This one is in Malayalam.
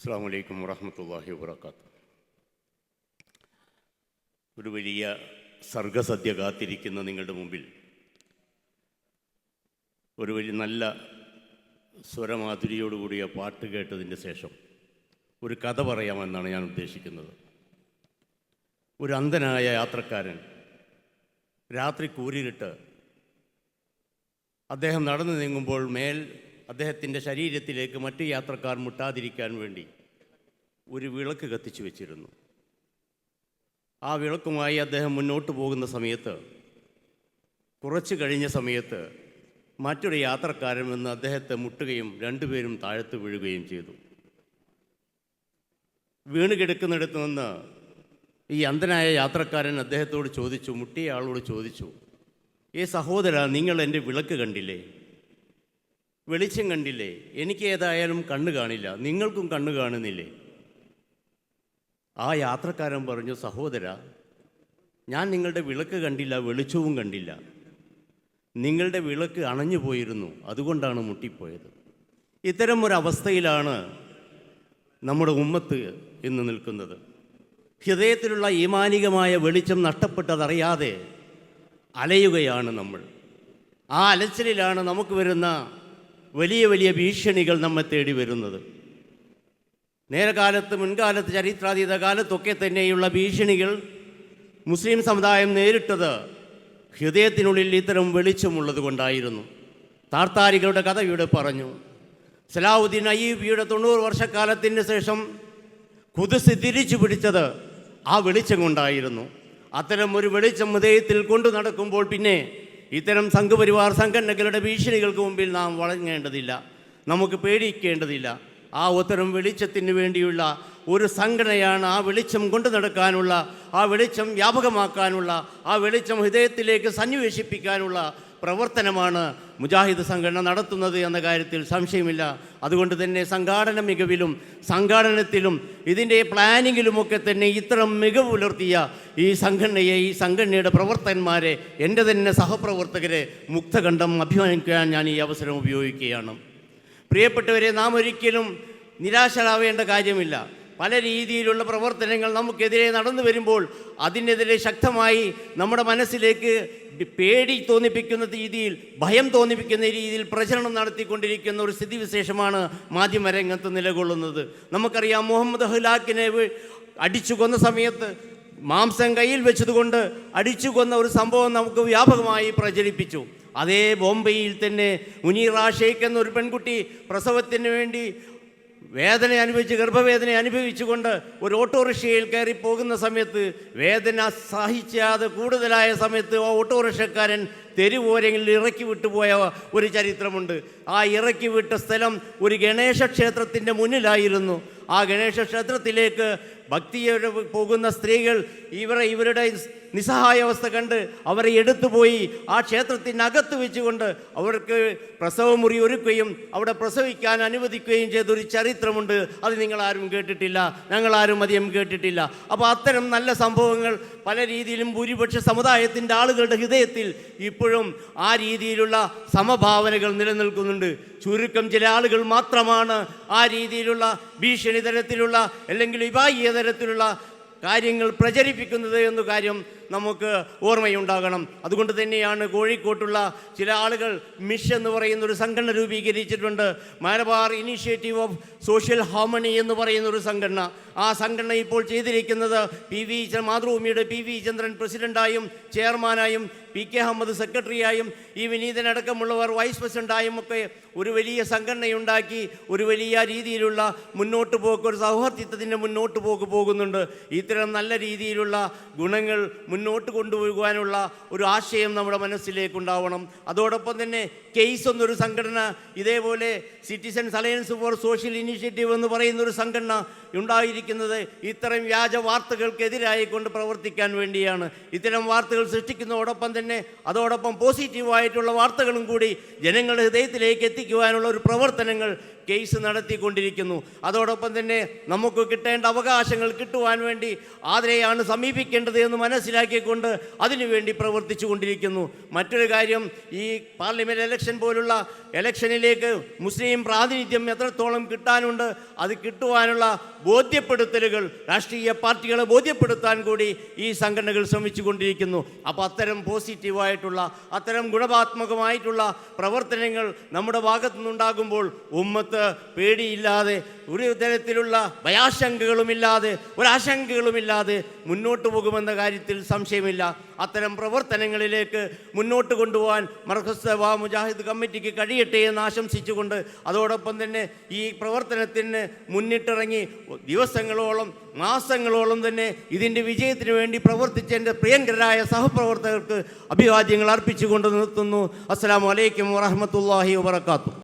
അസ്സാം വലൈക്കും വറഹമത്തല്ലാഹി വാത്ത ഒരു വലിയ സർഗസദ്യ കാത്തിരിക്കുന്ന നിങ്ങളുടെ മുമ്പിൽ ഒരു വലിയ നല്ല സ്വരമാധുരിയോടുകൂടിയ പാട്ട് കേട്ടതിന്റെ ശേഷം ഒരു കഥ പറയാമെന്നാണ് ഞാൻ ഉദ്ദേശിക്കുന്നത്. ഒരു അന്ധനായ യാത്രക്കാരൻ രാത്രി കൂരിരിട്ട് അദ്ദേഹം നടന്നു നീങ്ങുമ്പോൾ മേൽ അദ്ദേഹത്തിന്റെ ശരീരത്തിലേക്ക് മറ്റു യാത്രക്കാർ മുട്ടാതിരിക്കാൻ വേണ്ടി ഒരു വിളക്ക് കത്തിച്ചു വെച്ചിരുന്നു. ആ വിളക്കുമായി അദ്ദേഹം മുന്നോട്ട് പോകുന്ന സമയത്ത് കുറച്ച് കഴിഞ്ഞ സമയത്ത് മറ്റൊരു യാത്രക്കാരൻ വന്ന് അദ്ദേഹത്തെ മുട്ടുകയും രണ്ടുപേരും താഴത്ത് വീഴുകയും ചെയ്തു. വീണ് കിടക്കുന്നിടത്ത് നിന്ന് ഈ അന്ധനായ യാത്രക്കാരൻ അദ്ദേഹത്തോട് ചോദിച്ചു മുട്ടിയ ആളോട് ചോദിച്ചു ഏ സഹോദര നിങ്ങൾ എന്റെ വിളക്ക് കണ്ടില്ലേ? വെളിച്ചം കണ്ടില്ലേ? എനിക്ക് ഏതായാലും കണ്ണു കാണില്ല. നിങ്ങൾക്കും കണ്ണു കാണുന്നില്ലേ? ആ യാത്രക്കാരൻ പറഞ്ഞു സഹോദര ഞാൻ നിങ്ങളുടെ വിളക്ക് കണ്ടില്ല വെളിച്ചവും കണ്ടില്ല. നിങ്ങളുടെ വിളക്ക് അണഞ്ഞു പോയിരുന്നു. അതുകൊണ്ടാണ് മുട്ടിപ്പോയത്. ഇത്തരം ഒരു അവസ്ഥയിലാണ് നമ്മുടെ ഉമ്മത്ത് ഇന്ന് നിൽക്കുന്നത്. ഹൃദയത്തിലുള്ള ഈമാനികമായ വെളിച്ചം നഷ്ടപ്പെട്ടതറിയാതെ അലയുകയാണ് നമ്മൾ. ആ അലച്ചിലാണ് നമുക്ക് വരുന്ന വലിയ വലിയ ഭീഷണികൾ നമ്മെ തേടി വരുന്നത്. നേരകാലത്ത് മുൻകാലത്ത് ചരിത്രാതീത കാലത്തൊക്കെ തന്നെയുള്ള ഭീഷണികൾ മുസ്ലിം സമുദായം നേരിട്ടത് ഹൃദയത്തിനുള്ളിൽ ഇത്തരം വെളിച്ചമുള്ളത് കൊണ്ടായിരുന്നു. താർത്താരികളുടെ കഥ ഇവിടെ പറഞ്ഞു. സലാഹുദ്ദീൻ അയ്യൂബിയുടെ തൊണ്ണൂറ് വർഷക്കാലത്തിന് ശേഷം കുതിസ് തിരിച്ചു പിടിച്ചത് ആ വെളിച്ചം കൊണ്ടായിരുന്നു. അത്തരം ഒരു വെളിച്ചം ഹൃദയത്തിൽ കൊണ്ടു നടക്കുമ്പോൾ പിന്നെ ഇത്തരം സംഘപരിവാർ സംഘടനകളുടെ ഭീഷണികൾക്ക് മുമ്പിൽ നാം വളങ്ങേണ്ടതില്ല. നമുക്ക് പേടിക്കേണ്ടതില്ല. ആ ഉത്തരം വെളിച്ചത്തിന് വേണ്ടിയുള്ള ഒരു സംഘടനയാണ് ആ വെളിച്ചം കൊണ്ടു നടക്കാനുള്ള ആ വെളിച്ചം വ്യാപകമാക്കാനുള്ള ആ വെളിച്ചം ഹൃദയത്തിലേക്ക് സന്നിവേശിപ്പിക്കാനുള്ള പ്രവർത്തനമാണ് മുജാഹിദ് സംഘടന നടത്തുന്നത് എന്ന കാര്യത്തിൽ സംശയമില്ല. അതുകൊണ്ട് തന്നെ സംഘാടന മികവിലും സംഘാടനത്തിലും ഇതിന്റെ പ്ലാനിങ്ങിലുമൊക്കെ തന്നെ ഇത്തരം മികവ് പുലർത്തിയ ഈ സംഘടനയെ ഈ സംഘടനയുടെ പ്രവർത്തകന്മാരെ എന്റെ തന്നെ സഹപ്രവർത്തകരെ മുക്തകണ്ഠം അഭിമാനിക്കാൻ ഞാൻ ഈ അവസരം ഉപയോഗിക്കുകയാണ്. പ്രിയപ്പെട്ടവരെ നാം ഒരിക്കലും നിരാശരാവേണ്ട കാര്യമില്ല. പല രീതിയിലുള്ള പ്രവർത്തനങ്ങൾ നമുക്കെതിരെ നടന്നു വരുമ്പോൾ അതിനെതിരെ ശക്തമായി നമ്മുടെ മനസ്സിലേക്ക് പേടി തോന്നിപ്പിക്കുന്ന രീതിയിൽ ഭയം തോന്നിപ്പിക്കുന്ന രീതിയിൽ പ്രചരണം നടത്തിക്കൊണ്ടിരിക്കുന്ന ഒരു സ്ഥിതിവിശേഷമാണ് മാധ്യമരംഗത്ത് നിലകൊള്ളുന്നത്. നമുക്കറിയാം മുഹമ്മദ് ഹുലാഖിനെ അടിച്ചു കൊന്ന സമയത്ത് മാംസം കയ്യിൽ വെച്ചതുകൊണ്ട് അടിച്ചു കൊന്ന ഒരു സംഭവം നമുക്ക് വ്യാപകമായി പ്രചരിപ്പിച്ചു. അതേ ബോംബെയിൽ തന്നെ മുനീറ ഷെയ്ഖ് എന്നൊരു പെൺകുട്ടി പ്രസവത്തിന് വേണ്ടി വേദന അനുഭവിച്ച് ഗർഭവേദന അനുഭവിച്ചുകൊണ്ട് ഒരു ഓട്ടോറിക്ഷയിൽ കയറി പോകുന്ന സമയത്ത് വേദന സഹിക്കാതെ കൂടുതലായ സമയത്ത് ആ ഓട്ടോറിക്ഷക്കാരൻ തെരുവോരങ്ങളിൽ ഇറക്കി വിട്ടുപോയ ഒരു ചരിത്രമുണ്ട്. ആ ഇറക്കി വിട്ട സ്ഥലം ഒരു ഗണേശ ക്ഷേത്രത്തിന്റെ മുന്നിലായിരുന്നു. ആ ഗണേശ ക്ഷേത്രത്തിലേക്ക് ഭക്തിയോടെ പോകുന്ന സ്ത്രീകൾ ഇവരെ ഇവരുടെ നിസ്സഹായാവസ്ഥ കണ്ട് അവരെ എടുത്തുപോയി ആ ക്ഷേത്രത്തിനകത്ത് വെച്ചുകൊണ്ട് അവർക്ക് പ്രസവമുറി ഒരുക്കുകയും അവിടെ പ്രസവിക്കാൻ അനുവദിക്കുകയും ചെയ്തൊരു ചരിത്രമുണ്ട്. അത് നിങ്ങളാരും കേട്ടിട്ടില്ല. ഞങ്ങളാരും അധികം കേട്ടിട്ടില്ല. അപ്പോൾ അത്തരം നല്ല സംഭവങ്ങൾ പല രീതിയിലും ഭൂരിപക്ഷ സമുദായത്തിന്റെ ആളുകളുടെ ഹൃദയത്തിൽ ഇപ്പോഴും ആ രീതിയിലുള്ള സമഭാവനകൾ നിലനിൽക്കുന്നുണ്ട്. ചുരുക്കം ചില ആളുകൾ മാത്രമാണ് ആ രീതിയിലുള്ള ഭീഷണി തരത്തിലുള്ള അല്ലെങ്കിൽ വിഭാഗീയ തരത്തിലുള്ള കാര്യങ്ങൾ പ്രചരിപ്പിക്കുന്നത് എന്ന കാര്യം നമുക്ക് ഓർമ്മയുണ്ടാകണം. അതുകൊണ്ട് തന്നെയാണ് കോഴിക്കോട്ടുള്ള ചില ആളുകൾ മിഷ് എന്ന് പറയുന്ന ഒരു സംഘടന രൂപീകരിച്ചിട്ടുണ്ട്. Malabar initiative of social harmony എന്ന് പറയുന്ന ഒരു സംഘടന. ആ സംഘടന ഇപ്പോൾ ചെയ്തിരിക്കുന്നത് പി വി മാതൃഭൂമിയുടെ പി വി ചന്ദ്രൻ പ്രസിഡന്റായും ചെയർമാനായും പി കെ അഹമ്മദ് സെക്രട്ടറിയായും ഈ വിനീതനടക്കമുള്ളവർ വൈസ് പ്രസിഡന്റായും ഒക്കെ ഒരു വലിയ സംഘടനയുണ്ടാക്കി ഒരു വലിയ രീതിയിലുള്ള മുന്നോട്ട് പോക്ക് ഒരു സൗഹാർദ്ദിത്വത്തിന്റെ മുന്നോട്ട് പോക്ക് പോകുന്നുണ്ട്. ഇത്തരം നല്ല രീതിയിലുള്ള ഗുണങ്ങൾ മുന്നോട്ട് കൊണ്ടുപോകാനുള്ള ഒരു ആശയം നമ്മുടെ മനസ്സിലേക്കുണ്ടാവണം. അതോടൊപ്പം തന്നെ കേസ് എന്നൊരു സംഘടന ഇതേപോലെ citizens alliance for social initiative എന്ന് പറയുന്ന ഒരു സംഘടന ഉണ്ടായിരിക്കുന്നത് ഇത്തരം വ്യാജ വാർത്തകൾക്കെതിരായി കൊണ്ട് പ്രവർത്തിക്കാൻ വേണ്ടിയാണ്. ഇത്തരം വാർത്തകൾ സൃഷ്ടിക്കുന്നതോടൊപ്പം തന്നെ അതോടൊപ്പം പോസിറ്റീവായിട്ടുള്ള വാർത്തകളും കൂടി ജനങ്ങളുടെ ഹൃദയത്തിലേക്ക് എത്തിക്കുവാനുള്ള ഒരു പ്രവർത്തനങ്ങൾ കേസ് നടത്തിക്കൊണ്ടിരിക്കുന്നു. അതോടൊപ്പം തന്നെ നമുക്ക് കിട്ടേണ്ട അവകാശങ്ങൾ കിട്ടുവാൻ വേണ്ടി ആതിരെയാണ് സമീപിക്കേണ്ടത് എന്ന് മനസ്സിലാക്കിക്കൊണ്ട് അതിനുവേണ്ടി പ്രവർത്തിച്ചു കൊണ്ടിരിക്കുന്നു മറ്റൊരു കാര്യം ഈ പാർലമെന്റ് ഇലക്ഷൻ പോലുള്ള ഇലക്ഷനിലേക്ക് മുസ്ലിം പ്രാതിനിധ്യം എത്രത്തോളം കിട്ടാനുണ്ട് അത് കിട്ടുവാനുള്ള ബോധ്യപ്പെടുത്തലുകൾ രാഷ്ട്രീയ പാർട്ടികളെ ബോധ്യപ്പെടുത്താൻ കൂടി ഈ സംഘടനകൾ ശ്രമിച്ചു കൊണ്ടിരിക്കുന്നു അപ്പോൾ അത്തരം പോസിറ്റീവായിട്ടുള്ള അത്തരം ഗുണപാത്മകമായിട്ടുള്ള പ്രവർത്തനങ്ങൾ നമ്മുടെ ഭാഗത്തു നിന്നുണ്ടാകുമ്പോൾ ഉമ്മത്ത് പേടിയില്ലാതെ ഒരു തരത്തിലുള്ള ഭയാശങ്കകളുമില്ലാതെ ഒരാശങ്കകളുമില്ലാതെ മുന്നോട്ട് പോകുമെന്ന കാര്യത്തിൽ സംശയമില്ല. അത്തരം പ്രവർത്തനങ്ങളിലേക്ക് മുന്നോട്ട് കൊണ്ടുപോകാൻ വാ മുജാഹിദ് കമ്മിറ്റിക്ക് കഴിയട്ടെ എന്ന് ആശംസിച്ചുകൊണ്ട് അതോടൊപ്പം തന്നെ ഈ പ്രവർത്തനത്തിന് മുന്നിട്ടിറങ്ങി ദിവസങ്ങളോളം മാസങ്ങളോളം തന്നെ ഇതിന്റെ വിജയത്തിന് വേണ്ടി പ്രവർത്തിച്ച എന്റെ പ്രിയങ്കരായ സഹപ്രവർത്തകർക്ക് അഭിവാദ്യങ്ങൾ അർപ്പിച്ചുകൊണ്ട് നിർത്തുന്നു. അസ്സാം വലൈക്കും വാഹമത്തല്ലാഹി വാത്തു